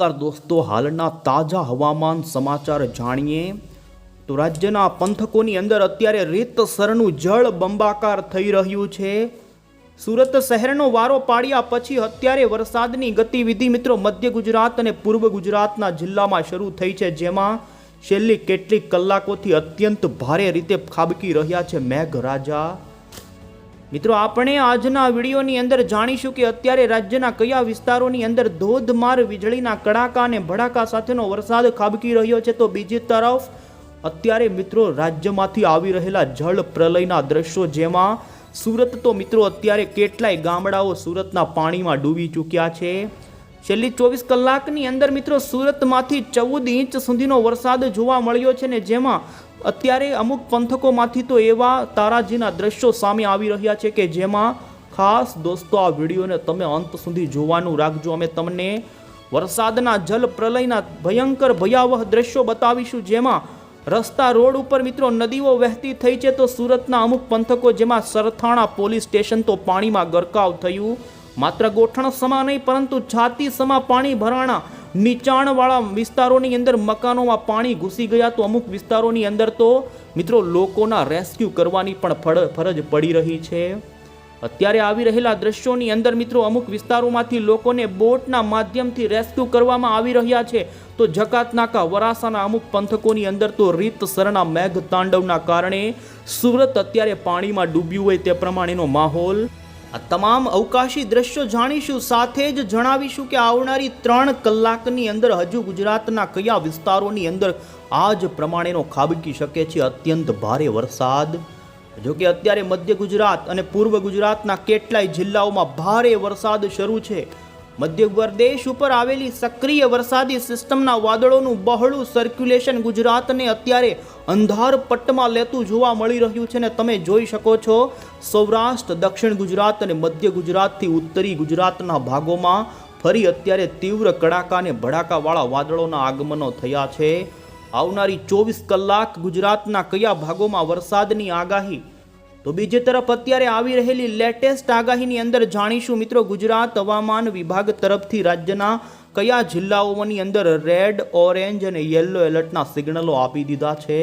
નમસ્કાર દોસ્તો, હાલના તાજા હવામાન સમાચાર જાણીએ તો રાજ્યના પંથકોની અંદર અત્યારે રીતસરનું જળ બંબાકાર થઈ રહ્યું છે. સુરત શહેરનો વારો પાડ્યા પછી અત્યારે વરસાદની ગતિવિધિ મિત્રો મધ્ય ગુજરાત અને પૂર્વ ગુજરાતના જિલ્લામાં શરૂ થઈ છે, જેમાં છેલ્લી કેટલીક કલાકોથી અત્યંત ભારે રીતે ખાબકી રહ્યા છે મેઘરાજા. મિત્રો, આપણે આજના વિડીયોની અંદર જાણીશું કે અત્યારે રાજ્યના કયા વિસ્તારોની અંદર ધોધમાર વીજળીના કડાકા અને ભડાકા સાથેનો વરસાદ ખાબકી રહ્યો છે. તો બીજી તરફ, અત્યારે મિત્રો, રાજ્યમાંથી આવી રહેલા જળ પ્રલયના દ્રશ્યો જેમાં સુરત તો મિત્રો, અત્યારે કેટલાય ગામડાઓ સુરતના પાણીમાં ડૂબી ચૂક્યા છે. છેલ્લી ચોવીસ કલાકની અંદર મિત્રો સુરતમાંથી ચૌદ ઇંચ સુધીનો વરસાદ જોવા મળ્યો છે ને જેમાં અત્યારે અમુક પંથકોમાંથી તો એવા તારાજીના દ્રશ્યો સામે આવી રહ્યા છે કે જેમાં ખાસ દોસ્તો આ વિડીયોને તમે અંત સુધી જોવાનું રાખજો. અમે તમને વરસાદના જલ પ્રલયના ભયંકર ભયાવહ દ્રશ્યો બતાવીશું જેમાં રસ્તા રોડ ઉપર મિત્રો નદીઓ વહેતી થઈ છે તો સુરતના અમુક પંથકો જેમાં સરથાણા પોલીસ સ્ટેશન તો પાણીમાં ગરકાવ થયું. માત્ર ગોઠણ સમા નહીં, પરંતુ છાતી સમા પાણી ભરાણા નીચાણવાળા વિસ્તારોની અંદર મકાનોમાં પાણી ઘૂસી ગયા તો અમુક વિસ્તારોની અંદર તો મિત્રો લોકોના રેસ્ક્યુ કરવાની પણ ફરજ પડી રહી છે. અત્યારે આવી રહેલા દ્રશ્યોની અંદર મિત્રો અમુક વિસ્તારોમાંથી લોકોને બોટના માધ્યમથી રેસ્ક્યુ કરવામાં આવી રહ્યા છે. તો જકાતનાકા વરાસાના અમુક પંથકોની અંદર તો રીતસરના મેઘ તાંડવના કારણે સુરત અત્યારે પાણીમાં ડૂબ્યું હોય તે પ્રમાણેનો માહોલ આ તમામ અવકાશી દ્રશ્યો જાણીશું, સાથે જ જણાવીશું કે આવનારી ત્રણ કલાકની અંદર હજુ ગુજરાતના કયા વિસ્તારોની અંદર આ જ પ્રમાણેનો ખાબકી શકે છે? અત્યંત ભારે વરસાદ. જો કે અત્યારે મધ્ય ગુજરાત અને પૂર્વ ગુજરાતના કેટલાય જિલ્લાઓમાં ભારે વરસાદ શરૂ છે. મધ્ય પ્રદેશ ઉપર આવેલી સક્રિય વરસાદી સિસ્ટમના વાદળોનું બહોળું સર્ક્યુલેશન ગુજરાતને અત્યારે અંધારપટ્ટમાં લેતું જોવા મળી રહ્યું છે ને તમે જોઈ શકો છો, સૌરાષ્ટ્ર, દક્ષિણ ગુજરાત અને મધ્ય ગુજરાતથી ઉત્તરી ગુજરાતના ભાગોમાં ફરી અત્યારે તીવ્ર કડાકા અને ભડાકાવાળા વાદળોના આગમનો થયા છે. આવનારી ચોવીસ કલાક ગુજરાતના કયા ભાગોમાં વરસાદની આગાહી તો બીજી તરફ અત્યારે આવી રહેલી લેટેસ્ટ આગાહીની અંદર જાણીશું મિત્રો ગુજરાત હવામાન વિભાગ તરફથી રાજ્યના કયા જિલ્લાઓની અંદર રેડ, ઓરેન્જ અને યલો એલર્ટના સિગ્નલો આપી દીધા છે.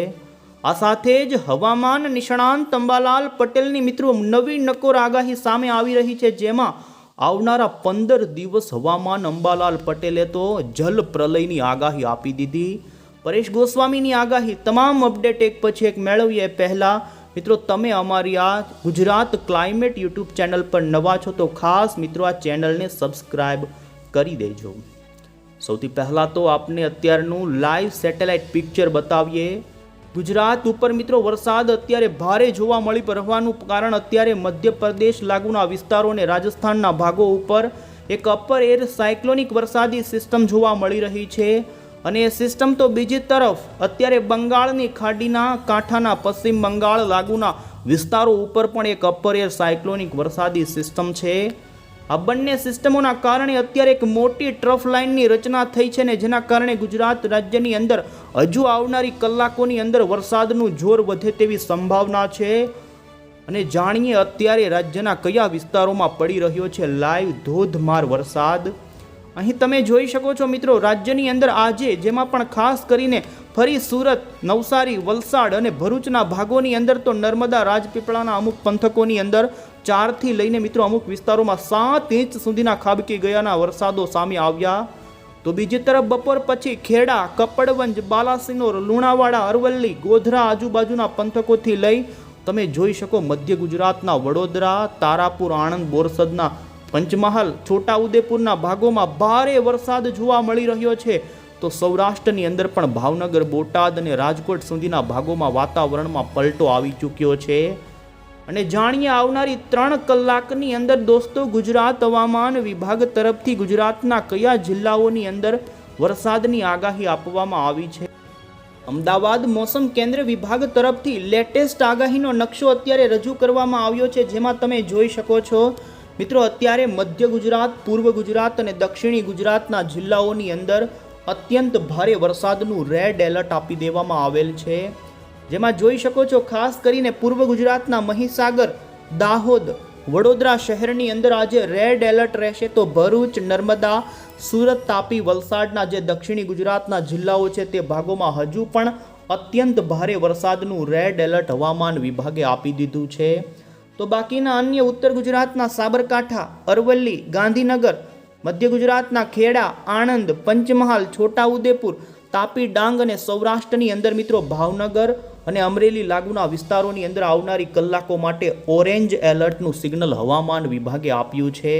આ સાથે જ હવામાન નિષ્ણાંત અંબાલાલ પટેલની મિત્રો નવી નકોર આગાહી સામે આવી રહી છે, જેમાં આવનારા પંદર દિવસ હવામાન અંબાલાલ પટેલે તો જલ પ્રલયની આગાહી આપી દીધી. પરેશ ગોસ્વામીની આગાહી તમામ અપડેટ એક પછી એક મેળવીએ. પહેલાં મિત્રો, તમે અમારી આ ગુજરાત ક્લાઇમેટ યુટ્યુબ ચેનલ પર નવા છો તો ખાસ મિત્રો આ ચેનલને સબસ્ક્રાઇબ કરી દેજો. સૌથી પહેલાં તો આપને અત્યારનું લાઈવ સેટેલાઇટ પિક્ચર બતાવીએ. ગુજરાત ઉપર મિત્રો, વરસાદ અત્યારે ભારે જોવા મળી રહેવાનું કારણ અત્યારે મધ્યપ્રદેશ લાગુના વિસ્તારો અને રાજસ્થાનના ભાગો ઉપર એક અપર એર સાયક્લોનિક વરસાદી સિસ્ટમ જોવા મળી રહી છે. અને એ સિસ્ટમ તો બીજી તરફ અત્યારે બંગાળની ખાડીના, કાંઠાના, પશ્ચિમ બંગાળ લાગુના વિસ્તારો ઉપર પણ એક અપર એર સાયક્લોનિક વરસાદી સિસ્ટમ છે. આ બંને સિસ્ટમોના કારણે અત્યારે એક મોટી ટ્રફ લાઇનની રચના થઈ છે ને જેના કારણે ગુજરાત રાજ્યની અંદર હજુ આવનારી કલાકોની અંદર વરસાદનું જોર વધે તેવી સંભાવના છે. અને જાણીએ અત્યારે રાજ્યના કયા વિસ્તારોમાં પડી રહ્યો છે લાઈવ ધોધમાર વરસાદ. અહીં તમે જોઈ શકો છો મિત્રો, રાજ્યની અંદર આજે જેમાં પણ ખાસ કરીને ફરી સુરત, નવસારી, વલસાડ અને ભરૂચના ભાગોની અંદર તો નર્મદા રાજપીપળાના અમુક પંથકોની અંદર ચારથી લઈને મિત્રો અમુક વિસ્તારોમાં સાત ઇંચ સુધીના ખાબકી ગયાના વરસાદો સામે આવ્યા. તો બીજી તરફ બપોર પછી ખેડા, કપડવંજ, બાલાસિનોર, લુણાવાડા, અરવલ્લી, ગોધરા આજુબાજુના પંથકોથી લઈ તમે જોઈ શકો મધ્ય ગુજરાતના વડોદરા, તારાપુર, આણંદ, બોરસદના પંચમહાલ, છોટાઉદેપુરના ભાગોમાં ભારે વરસાદ જોવા મળી રહ્યો છે. તો સૌરાષ્ટ્રની અંદર પણ ભાવનગર, બોટાદ અને રાજકોટ સુધીના ભાગોમાં વાતાવરણમાં પલટો આવી ચૂક્યો છે. અને જાણીએ આવનારી ત્રણ કલાકની અંદર દોસ્તો, ગુજરાત હવામાન વિભાગ તરફથી ગુજરાતના કયા જિલ્લાઓની અંદર વરસાદની આગાહી આપવામાં આવી છે? અમદાવાદ મોસમ કેન્દ્ર વિભાગ તરફથી લેટેસ્ટ આગાહીનો નકશો અત્યારે રજૂ કરવામાં આવ્યો છે, જેમાં તમે જોઈ શકો છો મિત્રો, અત્યારે મધ્ય ગુજરાત, પૂર્વ ગુજરાત અને દક્ષિણી ગુજરાતના જિલ્લાઓની અંદર અત્યંત ભારે વરસાદનું રેડ એલર્ટ આપી દેવામાં આવેલ છે. જેમાં જોઈ શકો છો, ખાસ કરીને પૂર્વ ગુજરાતના મહીસાગર, દાહોદ, વડોદરા શહેરની અંદર આજે રેડ એલર્ટ રહેશે તો ભરૂચ, નર્મદા, સુરત તાપી વલસાડના જે દક્ષિણી ગુજરાતના જિલ્લાઓ છે તે ભાગોમાં હજુ પણ અત્યંત ભારે વરસાદનું રેડ એલર્ટ હવામાન વિભાગે આપી દીધું છે. તો બાકીના અન્ય ઉત્તર ગુજરાતના સાબરકાંઠા, અરવલ્લી, ગાંધીનગર, મધ્ય ગુજરાતના ખેડા, આણંદ, પંચમહાલ, છોટાઉદેપુર, તાપી, ડાંગ અને સૌરાષ્ટ્રની અંદર મિત્રો ભાવનગર અને અમરેલી લાગુના વિસ્તારોની અંદર આવનારી કલાકો માટે ઓરેન્જ એલર્ટનું સિગ્નલ હવામાન વિભાગે આપ્યું છે.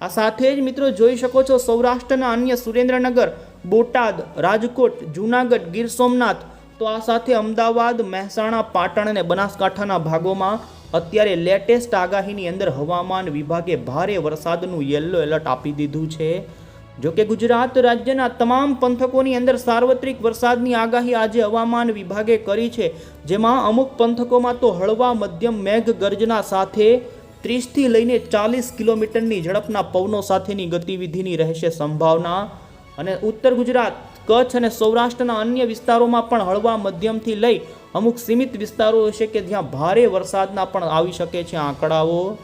આ સાથે જ મિત્રો જોઈ શકો છો સૌરાષ્ટ્રના અન્ય સુરેન્દ્રનગર, બોટાદ, રાજકોટ, જૂનાગઢ, ગીર સોમનાથ, તો આ સાથે અમદાવાદ, મહેસાણા, પાટણ અને બનાસકાંઠાના ભાગોમાં અત્યારે લેટેસ્ટ આગાહીની અંદર હવામાન વિભાગે ભારે વરસાદનું યલો એલર્ટ આપી દીધું છે. જોકે ગુજરાત રાજ્યના તમામ પંથકોની અંદર સાર્વત્રિક વરસાદની આગાહી આજે હવામાન વિભાગે કરી છે. જેમાં અમુક પંથકોમાં તો હળવા મધ્યમ મેઘ ગર્જના સાથે ત્રીસથી લઈને ચાલીસ કિલોમીટરની ઝડપના પવનો સાથેની ગતિવિધિની રહેશે સંભાવના. અને ઉત્તર ગુજરાત, કચ્છ અને સૌરાષ્ટ્રના અન્ય વિસ્તારોમાં પણ હળવા મધ્યમથી લઈ અમુક સીમિત વિસ્તારો હશે કે જ્યાં ભારે વરસાદના પણ આવી શકે છે આંકડાઓ.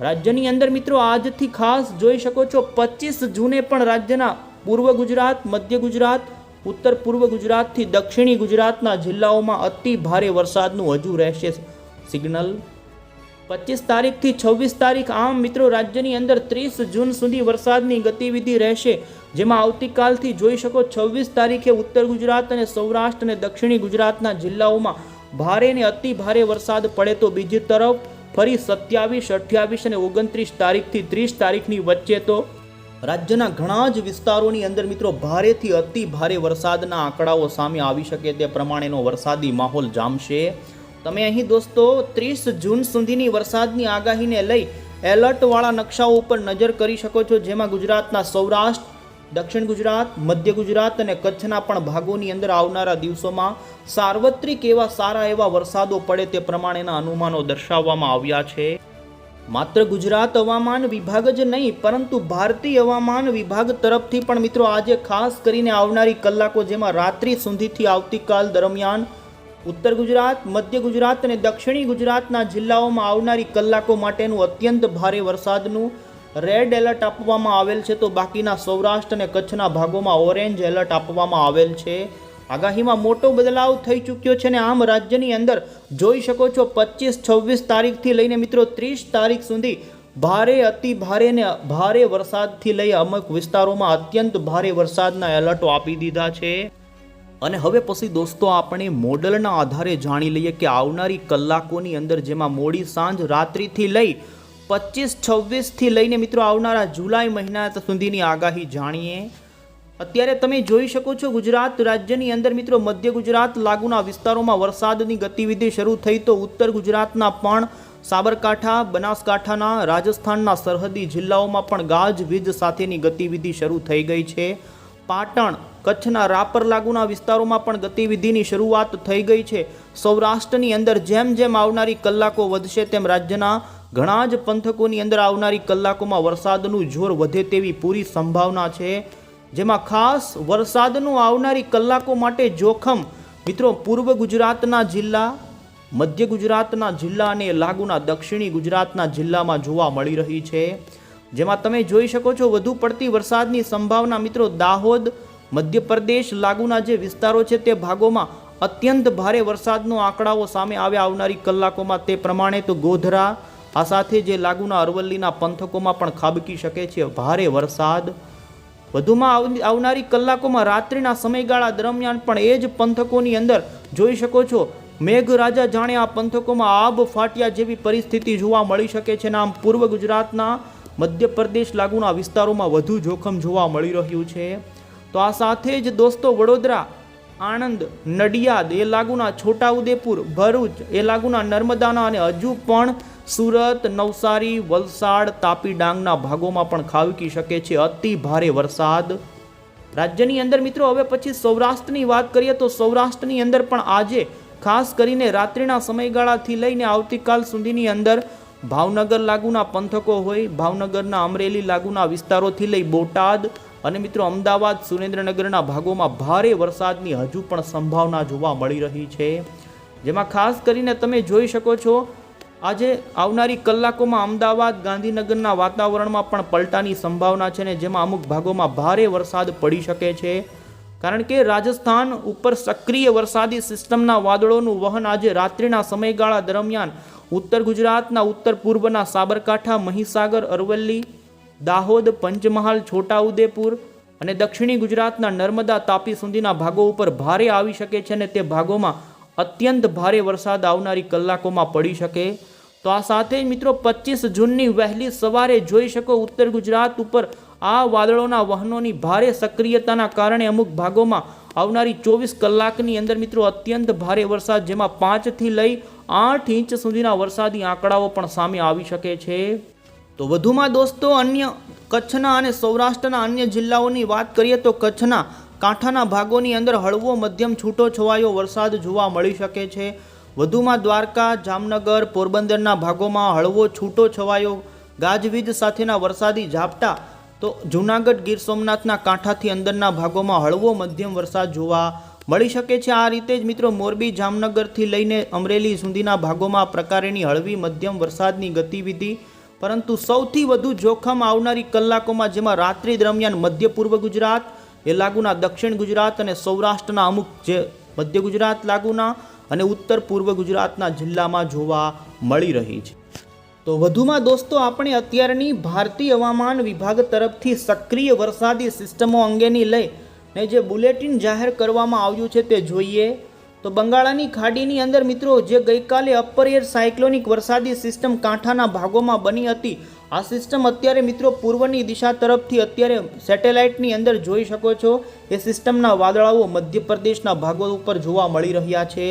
રાજ્યની અંદર મિત્રો આજથી ખાસ જોઈ શકો છો, પચીસ જૂને પણ રાજ્યના પૂર્વ ગુજરાત, મધ્ય ગુજરાત, ઉત્તર પૂર્વ ગુજરાતથી દક્ષિણી ગુજરાતના જિલ્લાઓમાં અતિ ભારે વરસાદનું હજુ રહેશે. સિગ્નલ પચીસ તારીખથી છવ્વીસ તારીખ આમ મિત્રો રાજ્યની અંદર ત્રીસ જૂન સુધી વરસાદની ગતિવિધિ રહેશે. જેમાં આવતીકાલથી જોઈ શકો છવ્વીસ તારીખે ઉત્તર ગુજરાત અને સૌરાષ્ટ્ર અને દક્ષિણી ગુજરાતના જિલ્લાઓમાં ભારે ને અતિ ભારે વરસાદ પડે તો બીજી તરફ ફરી સત્યાવીસ, અઠ્યાવીસ અને ઓગણત્રીસ તારીખથી ત્રીસ તારીખની વચ્ચે તો રાજ્યના ઘણા જ વિસ્તારોની અંદર મિત્રો ભારેથી અતિ ભારે વરસાદના આંકડાઓ સામે આવી શકે તે પ્રમાણેનો વરસાદી માહોલ જામશે. તમે અહીં દોસ્તો ત્રીસ જૂન સુધીની વરસાદની આગાહીને લઈ એલર્ટવાળા નકશાઓ ઉપર નજર કરી શકો છો, જેમાં ગુજરાતના સૌરાષ્ટ્ર, દક્ષિણ ગુજરાત, મધ્ય ગુજરાત અને કચ્છના પણ ભાગોની અંદર આવનારા દિવસોમાં સાર્વત્રિક એવા સારા એવા વરસાદો પડે તે પ્રમાણેના અનુમાનો દર્શાવવામાં આવ્યા છે. માત્ર ગુજરાત હવામાન વિભાગ જ નહીં, પરંતુ ભારતીય હવામાન વિભાગ તરફથી પણ મિત્રો આજે ખાસ કરીને આવનારી કલાકો જેમાં રાત્રિ સુધીથી આવતીકાલ દરમિયાન ઉત્તર ગુજરાત, મધ્ય ગુજરાત અને દક્ષિણી ગુજરાતના જિલ્લાઓમાં આવનારી કલાકો માટેનું અત્યંત ભારે વરસાદનું રેડ એલર્ટ આપવામાં આવેલ છે. તો બાકીના સૌરાષ્ટ્ર અને કચ્છના ભાગોમાં ઓરેન્જ એલર્ટ આપવામાં આવેલ છે. આગાહીમાં મોટો બદલાવ થઈ ચૂક્યો છે ને આમ રાજ્યની અંદર જોઈ શકો છો પચીસ, છવ્વીસ તારીખથી લઈને મિત્રો ત્રીસ તારીખ સુધી ભારે, અતિ ભારે ને ભારે વરસાદથી લઈ અમુક વિસ્તારોમાં અત્યંત ભારે વરસાદના એલર્ટો આપી દીધા છે. અને હવે પછી દોસ્તો આપણે મોડલના આધારે જાણી લઈએ કે આવનારી કલાકોની અંદર જેમાં મોડી સાંજ રાત્રિથી લઈ પચીસ છવ્વીસથી લઈને મિત્રો આવનારા જુલાઈ મહિના સુધીની આગાહી જાણીએ. અત્યારે તમે જોઈ શકો છો ગુજરાત રાજ્યની અંદર મિત્રો મધ્ય ગુજરાત લાગુના વિસ્તારોમાં વરસાદની ગતિવિધિ શરૂ થઈ તો ઉત્તર ગુજરાતના પણ સાબરકાંઠા, બનાસકાંઠાના, રાજસ્થાનના સરહદી જિલ્લાઓમાં પણ ગાજવીજ સાથેની ગતિવિધિ શરૂ થઈ ગઈ છે. પાટણ કચ્છના રાપર લાગુના વિસ્તારોમાં પણ ગતિવિધિની શરૂઆત થઈ ગઈ છે. સૌરાષ્ટ્રની અંદર જેમ જેમ આવનારી કલાકો વધશે તેમ રાજ્યના ઘણા જ પંથકોની અંદર આવનારી કલાકોમાં વરસાદનું જોર વધે તેવી પૂરી સંભાવના છે. જેમાં ખાસ વરસાદનું આવનારી કલાકો માટે જોખમ મિત્રો પૂર્વ ગુજરાતના જિલ્લા, મધ્ય ગુજરાતના જિલ્લા અને લાગુના દક્ષિણી ગુજરાતના જિલ્લામાં જોવા મળી રહી છે. જેમાં તમે જોઈ શકો છો વધુ પડતી વરસાદની સંભાવના મિત્રો દાહોદ મધ્યપ્રદેશ લાગુના જે વિસ્તારો છે તે ભાગોમાં અત્યંત ભારે વરસાદનો આંકડાઓ સામે આવ્યા આવનારી કલાકોમાં તે પ્રમાણે તો ગોધરા, આ સાથે જે લાગુના અરવલ્લીના પંથકોમાં પણ ખાબકી શકે છે ભારે વરસાદ. વધુમાં આવનારી કલાકોમાં રાત્રિના સમયગાળા દરમિયાન પણ એ જ પંથકોની અંદર જોઈ શકો છો, મેઘરાજા જાણે આ પંથકોમાં આબ ફાટ્યા જેવી પરિસ્થિતિ જોવા મળી શકે છે આમ પૂર્વ ગુજરાતના મધ્યપ્રદેશ લાગુના વિસ્તારોમાં વધુ જોખમ જોવા મળી રહ્યું છે. તો આ સાથે જ દોસ્તો વડોદરા, આણંદ, નડિયાદ, એ લાગુના છોટાઉદેપુર, ભરૂચ, એ લાગુના નર્મદાના અને હજુ પણ સુરત, નવસારી, વલસાડ, તાપી ડાંગના ભાગોમાં પણ ખાબકી શકે છે. અતિ ભારે વરસાદ. રાજ્યની અંદર મિત્રો હવે પછી સૌરાષ્ટ્રની વાત કરીએ તો સૌરાષ્ટ્રની અંદર પણ આજે ખાસ કરીને રાત્રિના સમયગાળાથી લઈને આવતીકાલ સુધીની અંદર ભાવનગર લાગુના પંથકો હોય, ભાવનગરના અમરેલી લાગુના વિસ્તારોથી લઈ બોટાદ અને મિત્રો અમદાવાદ સુરેન્દ્રનગરના ભાગોમાં ભારે વરસાદની હજુ પણ સંભાવના જોવા મળી રહી છે. જેમાં ખાસ કરીને તમે જોઈ શકો છો, આજે આવનારી કલાકોમાં અમદાવાદ ગાંધીનગરના વાતાવરણમાં પણ પલટાની સંભાવના છે ને જેમાં અમુક ભાગોમાં ભારે વરસાદ પડી શકે છે. કારણ કે રાજસ્થાન ઉપર સક્રિય વરસાદી સિસ્ટમના વાદળોનું વહન આજે રાત્રિના સમયગાળા દરમિયાન ઉત્તર ગુજરાતના, ઉત્તર પૂર્વના સાબરકાંઠા, મહીસાગર, અરવલ્લી દાહોદ, પંચમહાલ, છોટાઉદેપુર અને દક્ષિણી ગુજરાતના નર્મદા તાપી સુધીના ભાગો ઉપર ભારે આવી શકે છે અને તે ભાગોમાં અત્યંત ભારે વરસાદ આવનારી કલાકોમાં પડી શકે. તો આ સાથે મિત્રો પચીસ જૂનની વહેલી સવારે જોઈ શકો ઉત્તર ગુજરાત ઉપર આ વાદળોના વહનોની ભારે સક્રિયતાના કારણે અમુક ભાગોમાં આવનારી ચોવીસ કલાકની અંદર મિત્રો અત્યંત ભારે વરસાદ, જેમાં પાંચથી લઈ આઠ ઇંચ સુધીના વરસાદી આંકડાઓ પણ સામે આવી શકે છે. તો વધુમાં દોસ્તો, અન્ય કચ્છના અને સૌરાષ્ટ્રના અન્ય જિલ્લાઓની વાત કરીએ તો કચ્છના કાંઠાના ભાગોની અંદર હળવો, મધ્યમ છૂટો છવાયો વરસાદ જોવા મળી શકે છે. વધુમાં દ્વારકા, જામનગર, પોરબંદરના ભાગોમાં હળવો છૂટો છવાયો, ગાજવીજ સાથેના વરસાદી ઝાપટા. તો જૂનાગઢ, ગીર સોમનાથના કાંઠાથી અંદરના ભાગોમાં હળવો, મધ્યમ વરસાદ જોવા મળી શકે છે. આ રીતે જ મિત્રો મોરબી, જામનગરથી લઈને અમરેલી સુધીના ભાગોમાં પ્રકારેની હળવી, મધ્યમ વરસાદની ગતિવિધિ પરંતુ સૌથી વધુ જોખમ આવનારી કલાકોમાં જેમાં રાત્રિ દરમિયાન મધ્ય પૂર્વ ગુજરાત, એ લાગુના દક્ષિણ ગુજરાત અને સૌરાષ્ટ્રના અમુક જે મધ્ય ગુજરાત લાગુના અને ઉત્તર પૂર્વ ગુજરાતના જિલ્લામાં જોવા મળી રહી છે. તો વધુમાં દોસ્તો, આપણે અત્યારની ભારતીય હવામાન વિભાગ તરફથી સક્રિય વરસાદી સિસ્ટમો અંગેની લઈ ને જે બુલેટિન જાહેર કરવામાં આવ્યું છે તે જોઈએ. તો બંગાળાની ખાડીની અંદર મિત્રો, જે ગઈકાલે અપર એર સાયક્લોનિક વરસાદી સિસ્ટમ કાંઠાના ભાગોમાં બની હતી, આ સિસ્ટમ અત્યારે મિત્રો પૂર્વની દિશા તરફથી અત્યારે સેટેલાઇટની અંદર જોઈ શકો છો. એ સિસ્ટમના વાદળાઓ મધ્યપ્રદેશના ભાગો ઉપર જોવા મળી રહ્યા છે.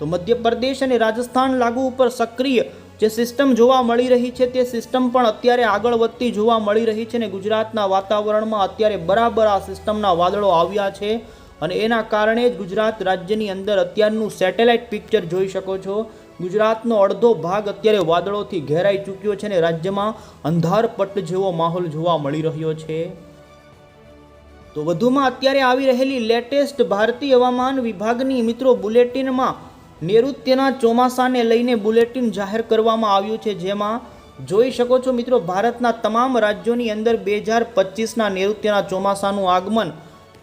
તો મધ્યપ્રદેશ અને રાજસ્થાન લાગુ ઉપર સક્રિય જે સિસ્ટમ જોવા મળી રહી છે, તે સિસ્ટમ પણ અત્યારે આગળ વધતી જોવા મળી રહી છે ને ગુજરાતના વાતાવરણમાં અત્યારે બરાબર આ સિસ્ટમના વાદળો આવ્યા છે. અને એના કારણે જ ગુજરાત રાજ્યની અંદર અત્યારનું સેટેલાઇટ પિક્ચર જોઈ શકો છો. ગુજરાતનો અડધો ભાગ અત્યારે વાદળોથી ઘેરાઈ ચૂક્યો છે અને રાજ્યમાં અંધારપટ્ટ જેવો માહોલ જોવા મળી રહ્યો છે. તો વધુમાં અત્યારે આવી રહેલી લેટેસ્ટ ભારતીય હવામાન વિભાગની મિત્રો બુલેટિનમાં નૈઋત્યના ચોમાસાને લઈને બુલેટિન જાહેર કરવામાં આવ્યું છે. જેમાં જોઈ શકો છો મિત્રો, ભારતના તમામ રાજ્યોની અંદર બે હજાર પચીસના નૈઋત્યના ચોમાસાનું આગમન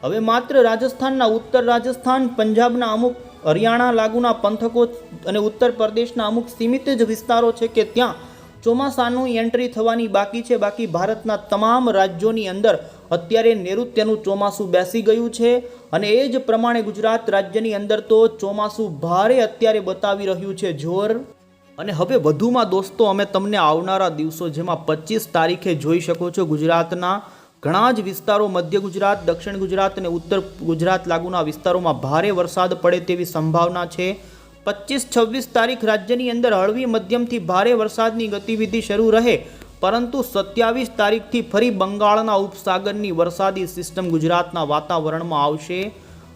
હવે માત્ર રાજસ્થાનના ઉત્તર રાજસ્થાન, પંજાબના અમુક, હરિયાણા લાગુના પંથકો અને ઉત્તર પ્રદેશના અમુક સીમિત જ વિસ્તારો છે કે ત્યાં ચોમાસાનું એન્ટ્રી થવાની બાકી છે. બાકી ભારતના તમામ રાજ્યોની અંદર અત્યારે નૈઋત્યનું ચોમાસું બેસી ગયું છે અને એ જ પ્રમાણે ગુજરાત રાજ્યની અંદર તો ચોમાસું ભારે અત્યારે બતાવી રહ્યું છે. જોર. અને હવે વધુમાં દોસ્તો, અમે તમને આવનારા દિવસો જેમાં પચીસ તારીખે જોઈ શકો છો ગુજરાતના ઘણા જ વિસ્તારો મધ્ય ગુજરાત, દક્ષિણ ગુજરાત અને ઉત્તર ગુજરાત લાગુના વિસ્તારોમાં ભારે વરસાદ પડે તેવી સંભાવના છે. પચીસ છવ્વીસ તારીખ રાજ્યની અંદર હળવી મધ્યમથી ભારે વરસાદની ગતિવિધિ શરૂ રહે, પરંતુ સત્યાવીસ તારીખથી ફરી બંગાળના ઉપસાગરની વરસાદી સિસ્ટમ ગુજરાતના વાતાવરણમાં આવશે.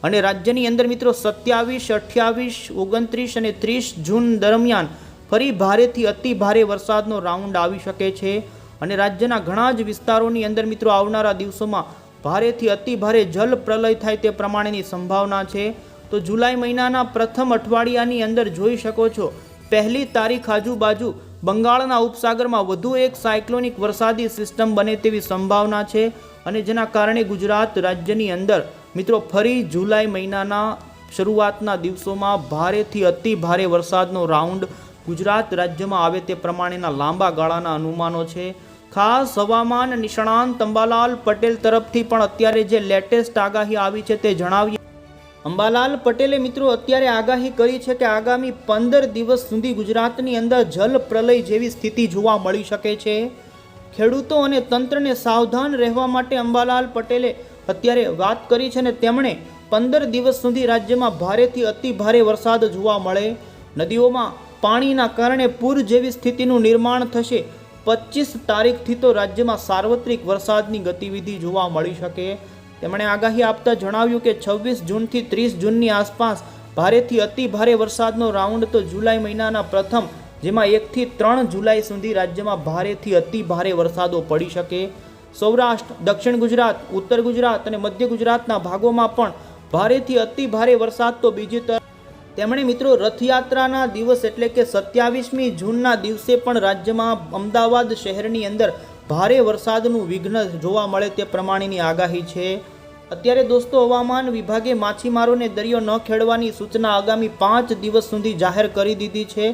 અને રાજ્યની અંદર મિત્રો સત્યાવીસ, અઠ્યાવીસ, ઓગણત્રીસ અને ત્રીસ જૂન દરમિયાન ફરી ભારેથી અતિ ભારે વરસાદનો રાઉન્ડ આવી શકે છે. અને રાજ્યના ઘણા જ વિસ્તારોની અંદર મિત્રો આવનારા દિવસોમાં ભારેથી અતિ ભારે જલ પ્રલય થાય તે પ્રમાણેની સંભાવના છે. તો જુલાઈ મહિનાના પ્રથમ અઠવાડિયાની અંદર જોઈ શકો છો, પહેલી તારીખ આજુબાજુ બંગાળના ઉપસાગરમાં વધુ એક સાયક્લોનિક વરસાદી સિસ્ટમ બને તેવી સંભાવના છે અને જેના કારણે ગુજરાત રાજ્યની અંદર મિત્રો ફરી જુલાઈ મહિનાના શરૂઆતના દિવસોમાં ભારેથી અતિ ભારે વરસાદનો રાઉન્ડ ગુજરાત રાજ્યમાં આવે તે પ્રમાણેના લાંબા ગાળાના અનુમાનો છે. ખાસ હવામાન નિષ્ણાંત અંબાલાલ પટેલ તરફથી પણ અત્યારે જે લેટેસ્ટ આગાહી આવી છે તે જણાવીએ. અંબાલાલ પટેલે મિત્રો અત્યારે આગાહી કરી છે કે આગામી પંદર દિવસ સુધી ગુજરાતની અંદર જલ પ્રલય જેવી સ્થિતિ જોવા મળી શકે છે. ખેડૂતો અને તંત્રને સાવધાન રહેવા માટે અંબાલાલ પટેલે અત્યારે વાત કરી છે ને તેમણે પંદર દિવસ સુધી રાજ્યમાં ભારેથી અતિ ભારે વરસાદ જોવા મળે. નદીઓમાં પાણીના કારણે પૂર જેવી સ્થિતિનું નિર્માણ થશે. પચીસ તારીખથી તો રાજ્યમાં સાર્વત્રિક વરસાદની ગતિવિધિ જોવા મળી શકે. તેમણે આગાહી આપતા જણાવ્યું કે છવ્વીસ જૂનથી ત્રીસ જૂનની આસપાસ ભારેથી અતિ ભારે વરસાદનો રાઉન્ડ તો જુલાઈ મહિનાના પ્રથમ, જેમાં એકથી ત્રણ જુલાઈ સુધી રાજ્યમાં ભારેથી અતિ ભારે વરસાદો પડી શકે. સૌરાષ્ટ્ર, દક્ષિણ ગુજરાત, ઉત્તર ગુજરાત અને મધ્ય ગુજરાતના ભાગોમાં પણ ભારેથી અતિ ભારે વરસાદ તો બીજી તરફ તેમણે મિત્રો રથયાત્રાના દિવસ એટલે કે સત્યાવીસમી જૂનના દિવસે પણ રાજ્યમાં અમદાવાદ શહેરની અંદર ભારે વરસાદનું વિઘ્ન જોવા મળે તે પ્રમાણેની આગાહી છે. અત્યારે દોસ્તો હવામાન વિભાગે માછીમારોને દરિયો ન ખેડવાની સૂચના આગામી પાંચ દિવસ સુધી જાહેર કરી દીધી છે.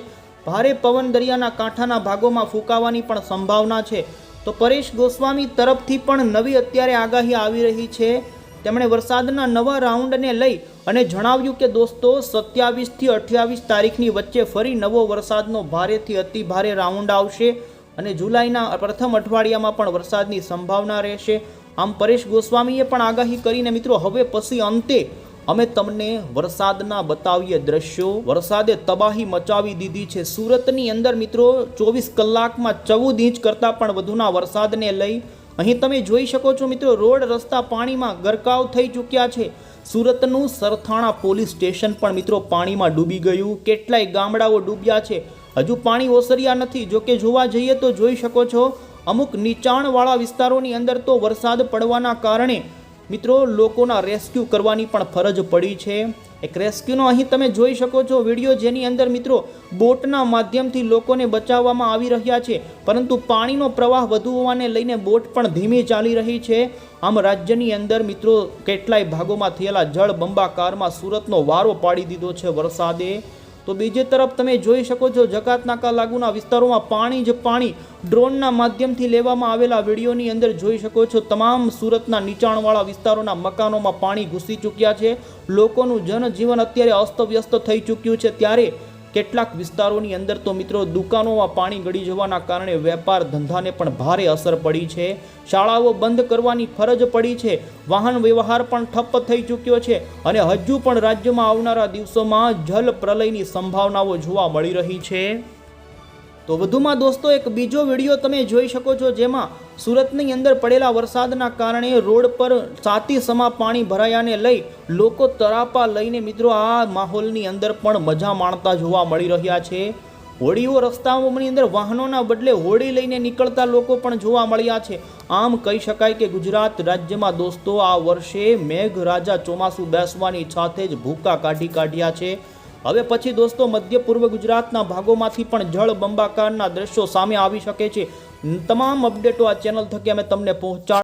ભારે પવન દરિયાના કાંઠાના ભાગોમાં ફૂંકાવાની પણ સંભાવના છે. તો પરેશ ગોસ્વામી તરફથી પણ નવી અત્યારે આગાહી આવી રહી છે. તેમણે વરસાદના નવા રાઉન્ડને લઈ અને જણાવ્યું કે દોસ્તો, સત્યાવીસથી અઠ્યાવીસ તારીખની વચ્ચે ફરી નવો વરસાદનો ભારેથી અતિ ભારે રાઉન્ડ આવશે અને જુલાઈના પ્રથમ અઠવાડિયામાં પણ વરસાદની સંભાવના રહેશે. આમ પરેશ ગોસ્વામીએ પણ આગાહી કરીને, મિત્રો, હવે પછી અંતે અમે તમને વરસાદના બતાવીએ દ્રશ્યો. વરસાદે તબાહી મચાવી દીધી છે. સુરતની અંદર, મિત્રો, ચોવીસ કલાકમાં ચૌદ ઇંચ કરતાં પણ વધુના વરસાદને લઈ અહીં તમે જોઈ શકો છો મિત્રો, રોડ, રસ્તા, પાણીમાં ગરકાવ થઈ ચૂક્યા છે. સુરતનું સરથાણા પોલીસ સ્ટેશન પણ મિત્રો પાણીમાં ડૂબી ગયું. કેટલાય ગામડાઓ ડૂબ્યા છે. હજુ પાણી ઓસર્યા નથી. જો કે જોવા જઈએ તો જોઈ શકો છો, અમુક નીચાણવાળા વિસ્તારોની અંદર તો વરસાદ પડવાના કારણે મિત્રો લોકોના રેસ્ક્યુ કરવાની પણ ફરજ પડી છે. એક રેસ્ક્યુનો અહીં તમે જોઈ શકો છો વીડિયો જેની અંદર મિત્રો બોટના માધ્યમથી લોકોને બચાવવામાં આવી રહ્યા છે. પરંતુ પાણીનો પ્રવાહ વધુ હોવાને લઈને બોટ પણ ધીમી ચાલી રહી છે. આમ રાજ્યની અંદર મિત્રો કેટલાય ભાગોમાં થયેલા જળ બંબાકારમાં સુરતનો વારો પાડી દીધો છે વરસાદે. તો બીજી તરફ તમે જોઈ શકો છો જકાત નાકા લાગુના વિસ્તારોમાં પાણી જ પાણી ડ્રોનના માધ્યમથી લેવામાં આવેલા વિડીયોની અંદર જોઈ શકો છો તમામ સુરતના નીચાણવાળા વિસ્તારોના મકાનોમાં પાણી ઘૂસી ચૂક્યા છે. લોકોનું જનજીવન અત્યારે અસ્તવ્યસ્ત થઈ ચૂક્યું છે. ત્યારે કેટલાક વિસ્તારોની અંદર તો મિત્રો દુકાનોમાં પાણી ગળી જવાના કારણે વેપાર ધંધાને પણ ભારે અસર પડી છે. શાળાઓ બંધ કરવાની ફરજ પડી છે. વાહન વ્યવહાર પણ ઠપ્પ થઈ ચૂક્યો છે અને હજુ પણ રાજ્યમાં આવનારા દિવસોમાં જલ પ્રલયની સંભાવનાઓ જોવા મળી રહી છે. તો વધુમાં દોસ્તો, એક બીજો વીડિયો તમે જોઈ શકો છો જેમાં સુરતની અંદર પડેલા વરસાદના કારણે રોડ પર સાતી સમા પાણી ભરાયાને લઈ લોકો તરાપા લઈને મિત્રો આ માહોલની અંદર પણ મજા માણતા જોવા મળી રહ્યા છે. હોડીઓ રસ્તાઓની અંદર વાહનોના બદલે હોડી લઈને નીકળતા લોકો પણ જોવા મળ્યા છે. આમ કહી શકાય કે ગુજરાત રાજ્યમાં દોસ્તો, આ વર્ષે મેઘરાજા ચોમાસું બેસવાની સાથે જ ભૂકા કાઢી કાઢ્યા છે. હવે પછી દોસ્તો મધ્ય પૂર્વ ગુજરાતના ભાગોમાંથી પણ જળ બંબાકારના દ્રશ્યો સામે આવી શકે છે. તમામ અપડેટો આ ચેનલ થકી અમે તમને પહોંચાડ